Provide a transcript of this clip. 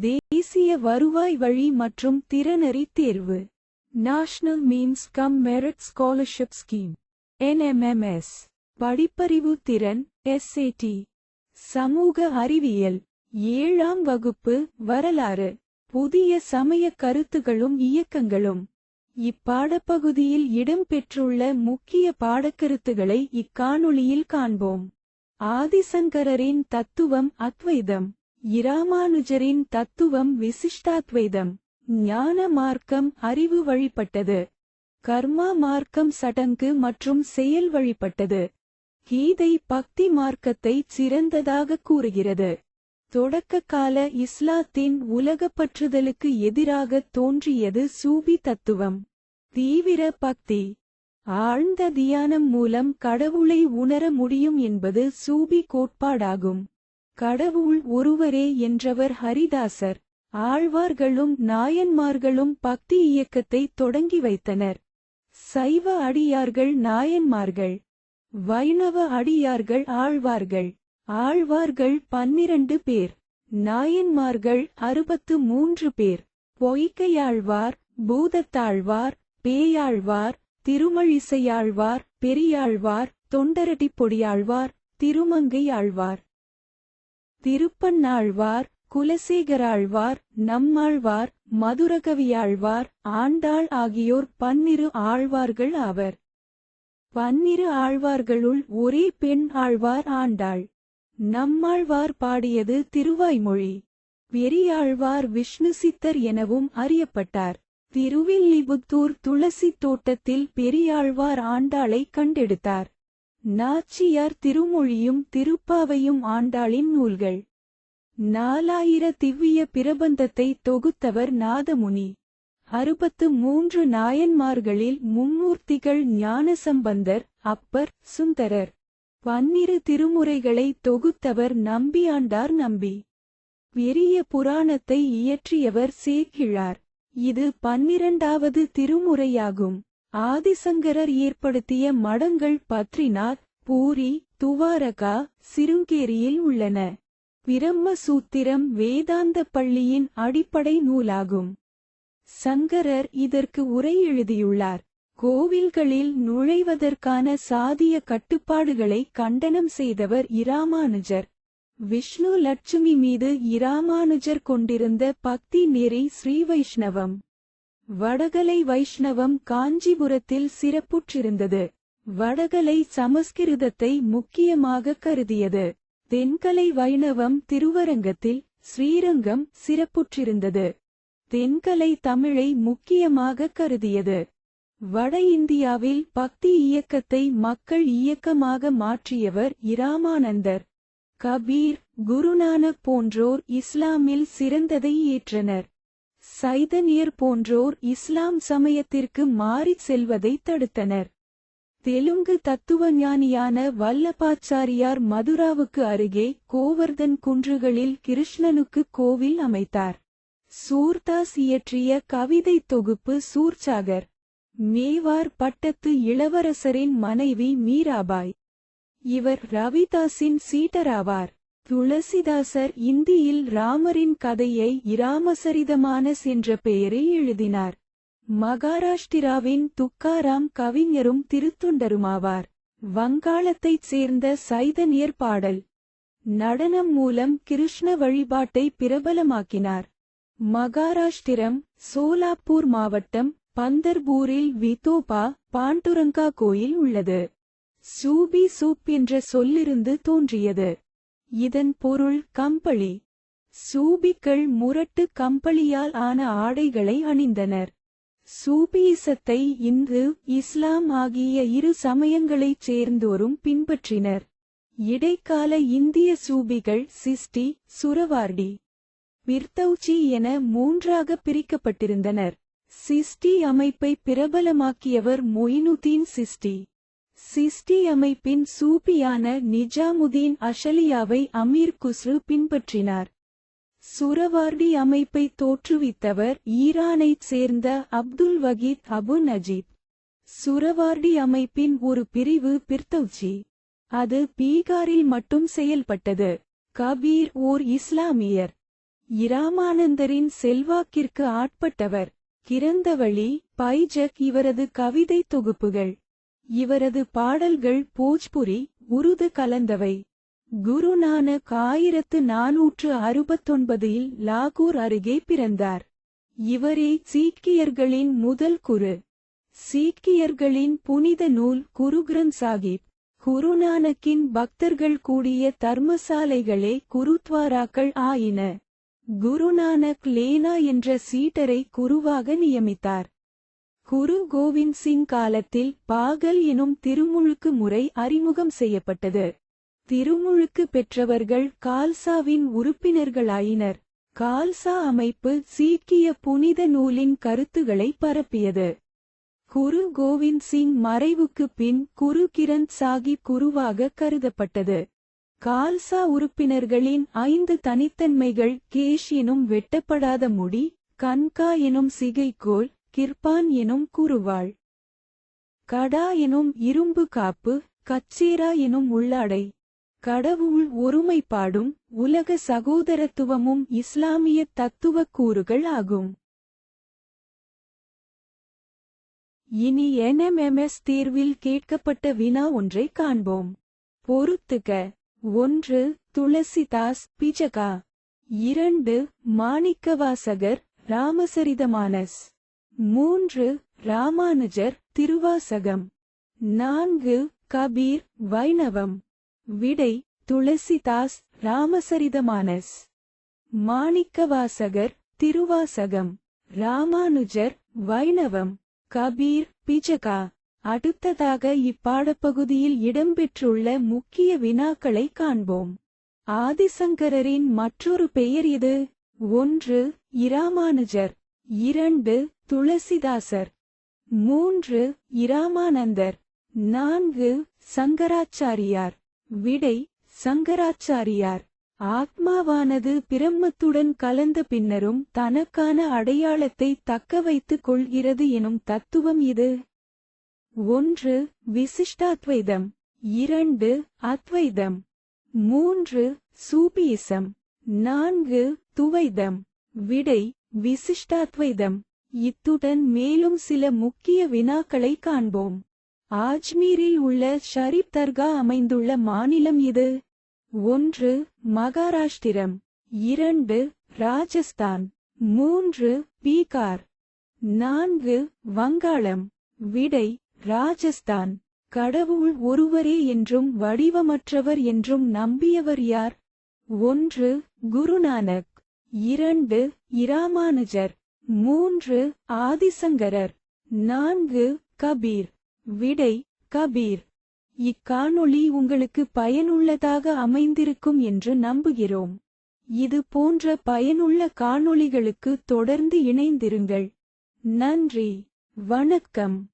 தேசிய வருவாய் வழி மற்றும் திறனறி தேர்வு. National means cum merit scholarship scheme NMMS படிப்பறிவு திறன் எஸ்ஏடி சமூக அறிவியல். ஏழாம் வகுப்பு வரலாறு. புதிய சமய கருத்துகளும் இயக்கங்களும். இப்பாடப்பகுதியில் இடம்பெற்றுள்ள முக்கிய பாடக்கருத்துகளை இக்காணொளியில் காண்போம். ஆதிசங்கரரின் தத்துவம் அத்வைதம். இராமானுஜரின் தத்துவம் விசிஷ்டாத்வைதம் ஞான மார்க்கம் அறிவு வழிபட்டது. கர்மா மார்க்கம் சடங்கு மற்றும் செயல் வழிபட்டது. கீதை பக்தி மார்க்கத்தை சிறந்ததாக கூறுகிறது. தொடக்ககால இஸ்லாத்தின் உலகப்பற்றுதலுக்கு எதிராக தோன்றியது சூபி தத்துவம். தீவிர பக்தி. ஆழ்ந்த தியானம் மூலம் கடவுளை உணர முடியும் என்பது சூபி கோட்பாடாகும். கடவுள் ஒருவரே என்றவர் ஹரிதாசர். ஆழ்வார்களும் நாயன்மார்களும் பக்தி இயக்கத்தை தொடங்கி வைத்தனர். சைவ அடியார்கள் நாயன்மார்கள். வைணவ அடியார்கள் ஆழ்வார்கள். ஆழ்வார்கள் பன்னிரண்டு பேர். நாயன்மார்கள் அறுபத்து மூன்று பேர். பொய்கையாழ்வார் பூதத்தாழ்வார் பேயாழ்வார் திருமழிசையாழ்வார் பெரியாழ்வார் தொண்டரடிப்பொடியாழ்வார் திருமங்கையாழ்வார். திருப்பண்ணாழ்வார் குலசேகராழ்வார் நம்மாழ்வார் மதுரகவியாழ்வார் ஆண்டாள் ஆகியோர் பன்னிரு ஆழ்வார்கள் ஆவர். பன்னிரு ஆழ்வார்களுள் ஒரே பெண் ஆழ்வார் ஆண்டாள். நம்மாழ்வார் பாடியது திருவாய்மொழி. பெரியாழ்வார் விஷ்ணு சித்தர் எனவும் அறியப்பட்டார். திருவில்லிபுத்தூர் துளசி தோட்டத்தில் பெரியாழ்வார் ஆண்டாளை கண்டெடுத்தார். நாச்சியார் திருமொழியும் திருப்பாவையும் ஆண்டாளின் நூல்கள். நாலாயிர திவ்விய பிரபந்தத்தை தொகுத்தவர் நாதமுனி. அறுபத்து மூன்று நாயன்மார்களில் மும்மூர்த்திகள் ஞானசம்பந்தர் அப்பர் சுந்தரர். பன்னிரு திருமுறைகளை தொகுத்தவர் நம்பியாண்டார் நம்பி. பெரிய புராணத்தை இயற்றியவர் சேக்கிழார். இது பன்னிரண்டாவது திருமுறையாகும். ஆதிசங்கரர் ஏற்படுத்திய மடங்கள் பத்ரிநாத் பூரி துவாரகா சிருங்கேரியில் உள்ளன. பிரம்மசூத்திரம் வேதாந்த பள்ளியின் அடிப்படை நூலாகும். சங்கரர் இதற்கு உரை எழுதியுள்ளார். கோவில்களில் நுழைவதற்கான சாதிய கட்டுப்பாடுகளை கண்டனம் செய்தவர் இராமானுஜர். விஷ்ணு லட்சுமி மீது இராமானுஜர் கொண்டிருந்த பக்தி நெறி ஸ்ரீவைஷ்ணவம் வடகலை வைஷ்ணவம் காஞ்சிபுரத்தில் சிறப்புற்றிருந்தது. வடகலை சமஸ்கிருதத்தை முக்கியமாக கருதியது. தென்கலை வைணவம் திருவரங்கத்தில் ஸ்ரீரங்கம் சிறப்புற்றிருந்தது. தென்கலை தமிழை முக்கியமாக கருதியது. வட இந்தியாவில் பக்தி இயக்கத்தை மக்கள் இயக்கமாக மாற்றியவர் இராமானந்தர். கபீர் குருநானக் போன்றோர் இஸ்லாமில் சிறந்ததை ஏற்றனர். சைதன்யர் போன்றோர் இஸ்லாம் சமயத்திற்கு மாறிச் செல்வதை தடுத்தனர். தெலுங்கு தத்துவஞானியான வல்லபாச்சாரியார் மதுராவுக்கு அருகே கோவர்தன் குன்றுகளில் கிருஷ்ணனுக்கு கோவில் அமைத்தார். சூர்தாஸ் இயற்றிய கவிதை தொகுப்பு சூர்சாகர். மேவார் பட்டத்து இளவரசரின் மனைவி மீராபாய். இவர் ரவிதாஸின் சீட்டராவார் துளசிதாசர் இந்தியில் ராமரின் கதையை இராமசரிதமானஸ் என்ற பெயரில் எழுதினார். மகாராஷ்டிராவின் துக்காராம் கவிஞரும் திருத்தொண்டருமாவார். வங்காளத்தைச் சேர்ந்த சைதன்யர் பாடல். நடனம் மூலம் கிருஷ்ண வழிபாட்டை பிரபலமாக்கினார். மகாராஷ்டிரம் சோலாப்பூர் மாவட்டம் பந்தர்பூரில் விதோபா பாண்டுரங்கா கோயில் உள்ளது. சூபி சூப் என்ற சொல்லிருந்து தோன்றியது. இதன் பொருள் கம்பளி. சூபிக்கள் முரட்டு கம்பளியால் ஆன ஆடைகளை அணிந்தனர். சூபியிசத்தை இந்து இஸ்லாம் ஆகிய இரு சமயங்களைச் சேர்ந்தோரும் பின்பற்றினர். இடைக்கால இந்திய சூபிகள் சிஸ்டி சுரவார்டி பிர்தௌச்சி என மூன்றாக பிரிக்கப்பட்டிருந்தனர். சிஸ்டி அமைப்பை பிரபலமாக்கியவர் மொயினுதீன் சிஸ்டி. சிஸ்டி அமைப்பின் சூபியான நிஜாமுதீன் அஷலியாவை அமீர் குஸ்ரு பின்பற்றினார். சுரவார்டி அமைப்பை தோற்றுவித்தவர் ஈரானைச் சேர்ந்த Abdul Wahid Abu Najib. Suhrawardi அமைப்பின் ஒரு பிரிவு பிர்தவ்ஜி. அது பீகாரில் மட்டும் செயல்பட்டது. கபீர் ஓர் இஸ்லாமியர். இராமானந்தரின் செல்வாக்கிற்கு ஆட்பட்டவர். கிரந்தவழி பைஜக் இவரது கவிதை தொகுப்புகள். இவரது பாடல்கள் போஜ்புரி உருது கலந்தவை. குருநானக் ஆயிரத்து நாநூற்று அறுபத்தொன்பதில் லாகூர் அருகே பிறந்தார். இவரே சீக்கியர்களின் முதல் குரு. சீக்கியர்களின் புனித நூல் குரு கிரந்த் சாகிப் குருநானக்கின் பக்தர்கள் கூடிய தர்மசாலைகளே குருத்வாராக்கள் ஆயின. குருநானக் லேனா என்ற சீட்டரை குருவாக நியமித்தார். குரு கோவிந்த் சிங் காலத்தில் பாகல் எனும் திருமுழுக்கு முறை அறிமுகம் செய்யப்பட்டது. திருமுழுக்கு பெற்றவர்கள் கால்சாவின் உறுப்பினர்களாயினர். கால்சா அமைப்பு சீக்கிய புனித நூலின் கருத்துகளை பரப்பியது. குரு கோவிந்த் சிங் மறைவுக்கு பின் குரு கிரண் சாகிப் குருவாக கருதப்பட்டது. கால்சா உறுப்பினர்களின் ஐந்து தனித்தன்மைகள் கேஷ் எனும் வெட்டப்படாத முடி கன்கா எனும் சிகைக்கோல் கிர்பான் எனும் கூறுவாள் கடா எனும் இரும்பு காப்பு கச்சேரா எனும் உள்ளாடை. கடவுள் ஒருமைப்பாடும் உலக சகோதரத்துவமும் இஸ்லாமிய தத்துவக் கூறுகள் ஆகும். இனி என்எம்எம்எஸ் தேர்வில் கேட்கப்பட்ட வினா ஒன்றை காண்போம். பொறுத்துக. ஒன்று துளசிதாஸ் பிஜகா. இரண்டு மாணிக்கவாசகர் ராமசரிதமானஸ். மூன்று ராமானுஜர் திருவாசகம். நான்கு கபீர் வைணவம். விடை துளசிதாஸ் ராமசரிதமானஸ். மாணிக்கவாசகர் திருவாசகம். ராமானுஜர் வைணவம். கபீர் பிஜகா. அடுத்ததாக இப்பாடப்பகுதியில் இடம்பெற்றுள்ள முக்கிய வினாக்களை காண்போம். ஆதிசங்கரரின் மற்றொரு பெயர் இது. ஒன்று இராமானுஜர். இரண்டு துளசிதாசர். மூன்று இராமானந்தர். நான்கு சங்கராச்சாரியார். விடை சங்கராச்சாரியார். ஆத்மாவானது பிரம்மத்துடன் கலந்த பின்னரும் தனக்கான அடையாளத்தை தக்க வைத்துக் கொள்கிறது எனும் தத்துவம் இது. ஒன்று விசிஷ்டாத்வைதம். இரண்டு அத்வைதம். மூன்று சூபியிசம். நான்கு துவைதம். விடை விசிஷ்டாத்வைதம். இத்துடன் மேலும் சில முக்கிய வினாக்களை காண்போம். ஆஜ்மீரில் உள்ள ஷரீப் தர்கா அமைந்துள்ள மாநிலம் இது. ஒன்று மகாராஷ்டிரம். இரண்டு ராஜஸ்தான். மூன்று பீகார். நான்கு வங்காளம். விடை ராஜஸ்தான். கடவுள் ஒருவரே என்றும் வடிவமற்றவர் என்றும் நம்பியவர் யார்? ஒன்று குருநானக். இரண்டு இராமானுஜர். மூன்று ஆதிசங்கரர். நான்கு கபீர். விடை கபீர். இக்காணொளி உங்களுக்கு பயனுள்ளதாக அமைந்திருக்கும் என்று நம்புகிறோம். இது போன்ற பயனுள்ள காணொளிகளுக்கு தொடர்ந்து இணைந்திருங்கள். நன்றி. வணக்கம்.